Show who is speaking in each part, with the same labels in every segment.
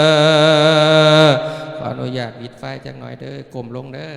Speaker 1: เออขออนุญาตบิดไฟจังหน่อยเด้อกลมลงเด้อ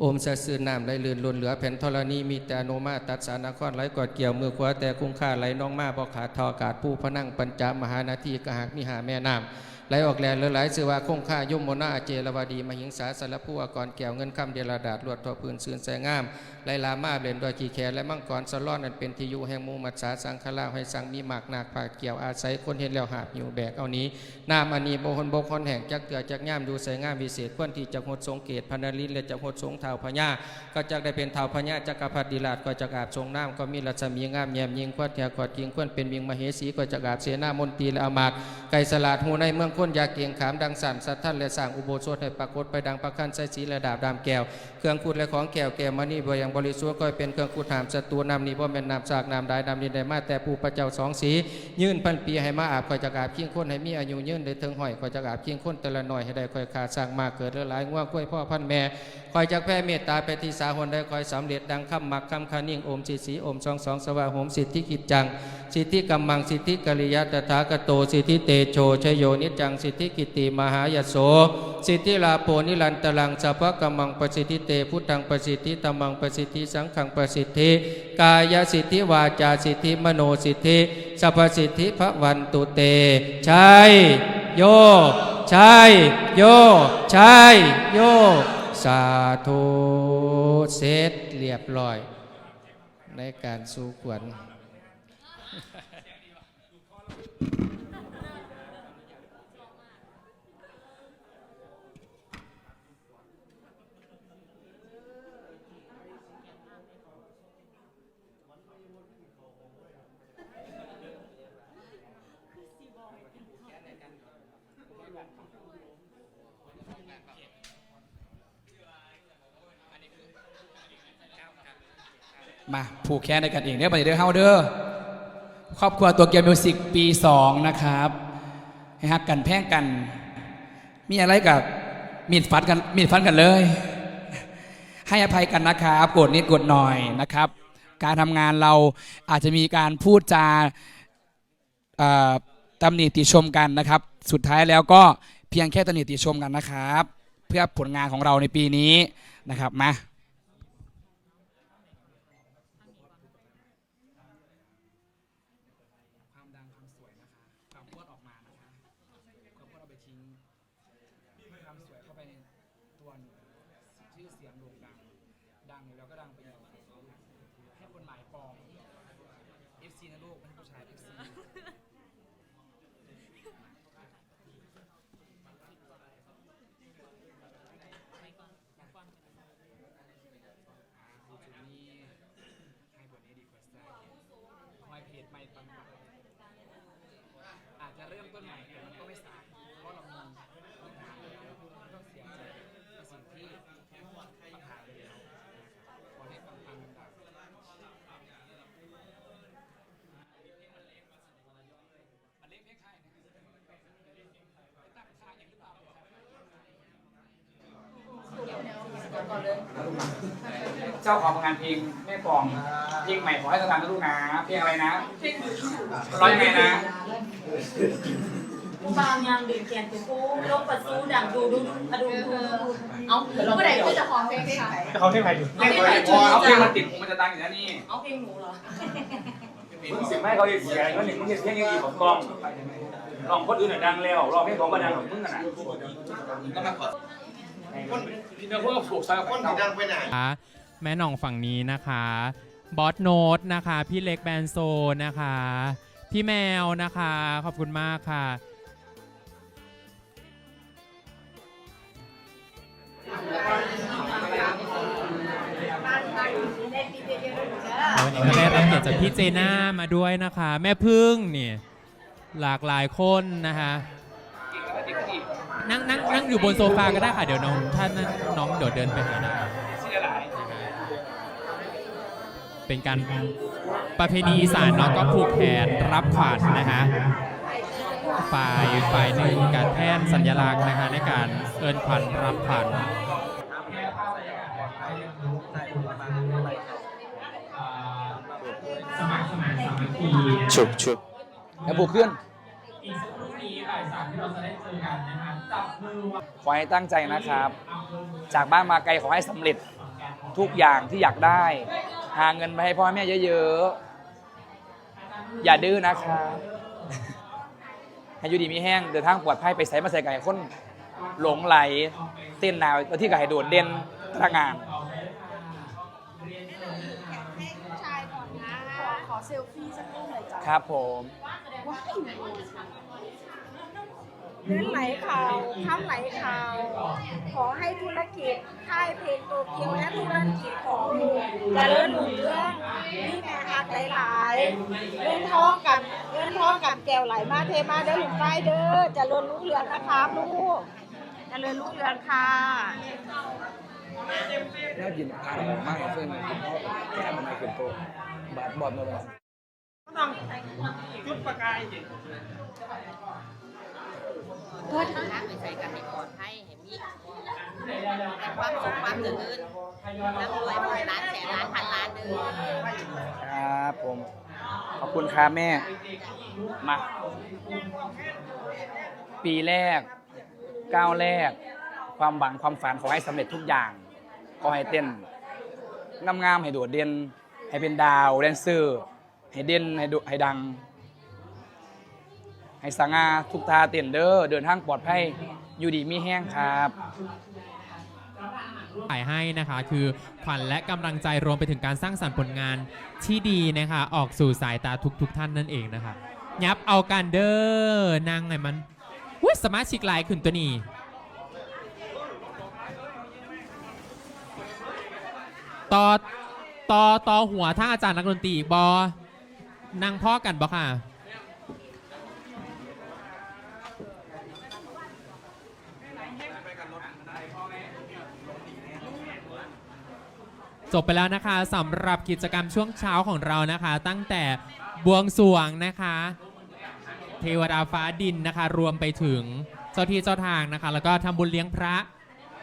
Speaker 1: โอมสะซื่อน้ำไหลลื่นล้นเหลือแผ่นธรณีมีแต่โนุมาตัดสารนครไหลกอดเกี่ยวมือขวาแต่คุ้งค่าไหลน้องมาบอขาดทอกาดผู้พนังปัญจมหานาทีกระหักมิหาแม่น้ำ ไหลออกแลนเลือไหลสือว่าคงค่ายุ่มโมนาเจรวดีมหิงสาสารผู้วากรแก้วเงินคำเดลดาดลวดทอพื้นซืนแสงงามไหลลามาเบลนด้วยขีแขนและมังกรสลอนนั้นเป็นที่อยู่แห่งมูมัดสาสังฆลาให้สังมีหมากนาคผาเกี่ยวอาศัยคนเห็นแล้วหาบหิวแบกเอานี้น้ำอันนี้โบหนบกคนแห่งจักเกือจักย่ามดูใสงามวิเศษควรที่จะหดทรงเกตพันลินและจะหดทรงเท้าพญาก็จะได้เป็นเท้าพญาจักรพรรดิราชก็จะอาบทรงน้ำก็มีรัศมีงามแยมยิงควดแถวกอดกิงควรเป็นวิงมเหสีก็จะอาบเสนามนตรีและอามาตย์ไก่สลาดหูในเมืองค้นยาเกียงขามดังสันสัทท่านและสร้างอุโบสถให้ปรากฏไปดังประคันใส่สีและดาบดามแก้วเครื่องขุดและของแก้วแก้วมณีบอย่างบริสุทธิ์ก็เป็นเครื่องขุดหามศัตรูนำนี้บ่แม่นนำสากนำได้นำนี้ได้มาแต่ผู้พระเจ้าสองสี ยื่นพันปีให้มาอาบคอยจะอาบเคียงคนให้มีอายุยืนได้ถึงห้อยคอยจะอาบเคียงคนแต่ละหน่อยให้ได้คอยขาดสร้างมาเกิดหลายง่วงกล้วยพ่อพันแม่คอยจักแผ่เมตตาไปที่สาหนได้คอยสำเร็จดังคำมักคำคานิ่งโอมสีสีโอมสองสองสวะโหมสิทธิกิจจัง สิทธิกัมมังสิทธิกริยะตถาคโตสิทธิเตโชชโยนิจังสิทธิกิติมหายโส สิทธิลาโพนิรันตลังสัพพกัมมังประสิทธิเตพุทธังประสิทธิตัมมังประสิทธิสังขังประสิทธิ กายสิทธิวาจาสิทธิมโนสิทธิสัพสิทธิพระวันตุเตใช่โยใช่โยใช่โยสาธุเสร็จเรียบร้อย ในการสู้ขวัญ
Speaker 2: มาผูกแขนในกันเองเด้อบัดนี้เด้อเฮาเด้อ ครอบครัวตัวเกียวมิวสิกปี 2 นะครับให้ฮักกันแพ่งกัน มีอะไรกับมีดฟันกันมีดฟันกันเลย ให้อภัยกันนะครับกดนิดกดหน่อยนะครับ การทำงานเราอาจจะมีการพูดจาตำหนิติชมกันนะครับ สุดท้ายแล้วก็เพียงแค่ตำหนิติชมกันนะครับ เพื่อผลงานของเราในปีนี้นะครับมา ความดังความ สวยนะคะ ความพวดออกมานะคะ ความพวดเอาไปทิ้งความสวยเข้าไปในตัวหนูชื่อเสียงโด่งดัง ดังอยู่แล้วก็ดังไปอีกให้คนหมายปอง FC นะลูกไม่ใช่ผู้ชาย FC ดูจุดนี้ให้บทนี้ดีกว่าสไตล์คอยเพจไม่ปังปังอาจจะเริ่มต้นใหม่แต่มันก็ไม่สายเพราะเรามีพื้นฐานแล้วไม่ต้องเสียใจในสิ่งที่ต้องหาไปแล้วนะครับขอให้ปังปังดังมันเล็กเพลงไทยนะไปตั้งค่าอย่างหรือเปล่าเนี่ยครับ เจ้าของงานเพลงแม่ปองเพลงใหม่ขอให้สถานนะลูกนะเพลงอะไรนะร้อยยังไงนะ
Speaker 3: บางยางดื่มแกนไปปูลงปัสสูดังดูดูดูอะดูดูเอาเมื่อไหร่ก็จะขอเพลงค่ะ
Speaker 4: เขาเท่ใครอยู่
Speaker 3: เอาเพลงไหน
Speaker 2: พอเอาเพลงมาติดผมมันจะดังอยู่แล้วนี่
Speaker 3: เอาเพลงหนูเหรอ
Speaker 4: มึงสิไม่เขาเรียกเสียก็หนึ่งมึงเรียกเสียงยังดีของกล้องลองคนอื่นดังแล้วลองเพลงของก็ดังของมึงกันนะ คนพี่น้องพวกผูกสายคนดังไปไหน
Speaker 5: นะคะแม่หน่องฝั่งนี้นะคะ บอสโนตนะคะ พี่เล็กแบนโซนะคะ พี่แมวนะคะ ขอบคุณมากค่ะ วันนี้ก็ได้รับเกียรติจากพี่เจน่ามาด้วยนะคะ แม่พึ่งเนี่ยหลากหลายคนนะคะ นั่งนั่งนั่งอยู่บนโซฟาก็ได้ค่ะ เดี๋ยวน้อง ถ้านั่งน้องเดี๋ยวเดินไปหาได้ เป็นการประเพณีอีสานเนาะก็ผูกแขนรับขวัญนะคะฝ่ายฝ่ายหนึ่งการแทนสัญลักษณ์นะคะในการเอินขวัญรับขวัญ
Speaker 2: ฉุบฉุบแล้วผูกขึ้น
Speaker 5: อีกสักครู่นี้บ่ายสามโม
Speaker 2: ขอให้ตั้งใจนะครับ จากบ้านมาไกลขอให้สำเร็จทุกอย่างที่อยากได้ หาเงินมาให้พ่อแม่เยอะๆ อย่าดื้อนะครับให้อยู่ดีมีแห้งเดินทางปลอดภัยไปใส่มาใส่ไก่คนหลงไหลเต้นหนาวแล้วที่ไก่โดดเด่นพนักงาน
Speaker 6: ชายก่อนนะขอขอเซลฟี่สักรูปหน่อยจ้ะ
Speaker 2: ครับผม
Speaker 6: เลื่อนไหลเขาข้ามไหลเขาขอให้ธุรกิจค่ายเพลงโตเกียวและธุรกิจของลูกเจริญรุ่งเรืองนี่แม่ฮักหลายๆเงินทองกับเงินทองกับแก้วไหลมาเทมาเด้อลูกไฟเด้อเจริญรุ่งเรืองนะครับลูกเจริญรุ่งเรืองค่ะ
Speaker 2: แล้วกินอ่านมากเพื่อนแก้มันไม่เป็นโตบาดบอดมาบ้าง
Speaker 3: เพื่อทางไปใส่กันให้ปลอดภัยเห็นมีแต่ความสุขความเจริญร่ำรวยหมื่นล้านแสนล้านพันล้านเด้อ
Speaker 2: ครับผม ขอบคุณครับแม่ มา ปีแรก ก้าวแรก ความหวังความฝันขอให้สำเร็จทุกอย่าง ขอให้เต้นงามๆให้โดดเด่นให้เป็นดาวแดนเซอร์ให้เด่นให้ดให้ดัง ให้สง่าทุกท่าเต้นเด้อเดินทางปลอดภัยอยู่ดีมีแห้งครับ
Speaker 5: ถ่ายให้นะคะ คือขวัญและกำลังใจรวมไปถึงการสร้างสรรค์ผลงานที่ดีนะคะ ออกสู่สายตาทุกๆทท่านนั่นเองนะคะ ยับเอาการเด้อนางไงมันวุ้ยสมาชิกหลายขึ้นตัวนี้ ต่อต่อต่อหัวถ้าอาจารย์นักดนตรีอีกบอนางพ่อกันบอค่ะ จบไปแล้วนะคะสำหรับกิจกรรมช่วงเช้าของเรานะคะ ตั้งแต่บวงสรวงนะคะ เทวดาฟ้าดินนะคะ รวมไปถึงเจ้าที่เจ้าทางนะคะ แล้วก็ทำบุญเลี้ยงพระ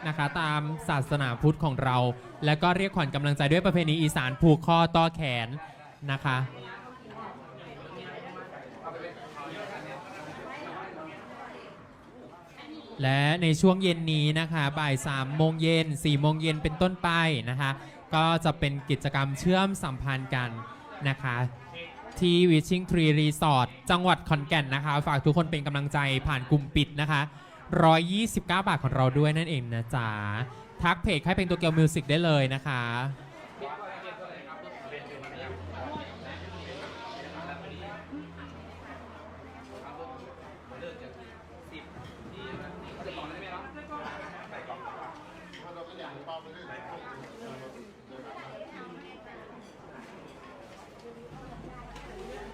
Speaker 5: นะคะ ตามศาสนาพุทธของเรา แล้วก็เรียกขวัญกำลังใจด้วยประเพณีอีสานผูกคอต่อแขนนะคะ และในช่วงเย็นนี้นะคะ บ่าย3โมงเย็น4โมงเย็นเป็นต้นไปนะคะ ก็จะเป็นกิจกรรมเชื่อมสัมพันธ์กันนะคะ ที่ Wishing Tree Resort จังหวัดขอนแก่นนะคะ ฝากทุกคนเป็นกำลังใจผ่านกลุ่มปิดนะคะ 129 บาทของเราด้วยนั่นเองนะจ๊ะทักเพจให้เป็นตัวเกียวมิวสิกได้เลยนะคะ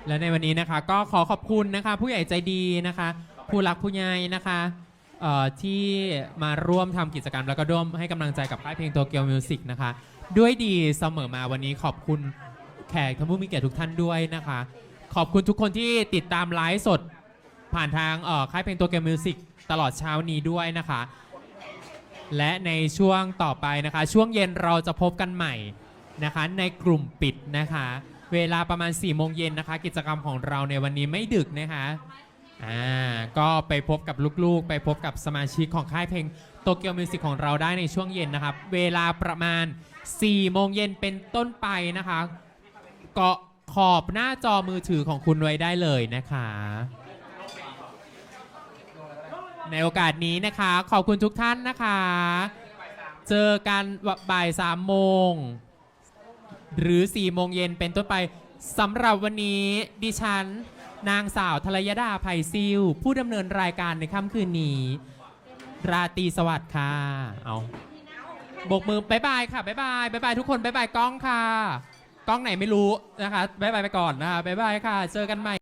Speaker 5: และในวันนี้นะคะก็ขอขอบคุณนะคะ ผู้ใหญ่ใจดีนะคะ ผู้รักผู้ใหญ่นะคะเอ่อที่มาร่วมทำกิจกรรมแล้วก็ร่วมให้กำลังใจกับค่ายเพลงโตเกียวมิวสิกนะคะ ด้วยดีเสมอมาวันนี้ขอบคุณแขกท่านผู้มีเกียรติทุกท่านด้วยนะคะ ขอบคุณทุกคนที่ติดตามไลฟ์สด ผ่านทางเอ่อค่ายเพลงโตเกียวมิวสิกตลอดเช้านี้ด้วยนะคะ และในช่วงต่อไปนะคะ ช่วงเย็นเราจะพบกันใหม่นะคะ ในกลุ่มปิดนะคะ เวลาประมาณ4ี่โมงเย็นนะคะ กิจกรรมของเราในวันนี้ไม่ดึกนะคะอ่าก็ไปพบกับลูกๆ ไปพบกับสมาชิกของค่ายเพลงโตเกียวมิวสิกของเราได้ในช่วงเย็นนะครับ เวลาประมาณ4โมงเย็นเป็นต้นไปนะคะ เกาะขอบหน้าจอมือถือของคุณไว้ได้เลยนะคะ ในโอกาสนี้นะคะ ขอบคุณทุกท่านนะคะ เจอกันบ่ายสามโมง หรือ4ี่โมงเย็นเป็นต้นไปสำหรับวันนี้ดิฉัน นางสาวธรยดาภัยซิล ผู้ดำเนินรายการในค่ำคืนนี้ ราตรีสวัสดิ์ค่ะ เอาโบกมือบายบายค่ะบายบายบายบายทุกคนบายบายกล้องค่ะ กล้องไหนไม่รู้นะคะบายบายไปก่อนนะคะบายบายค่ะ เจอกันใหม่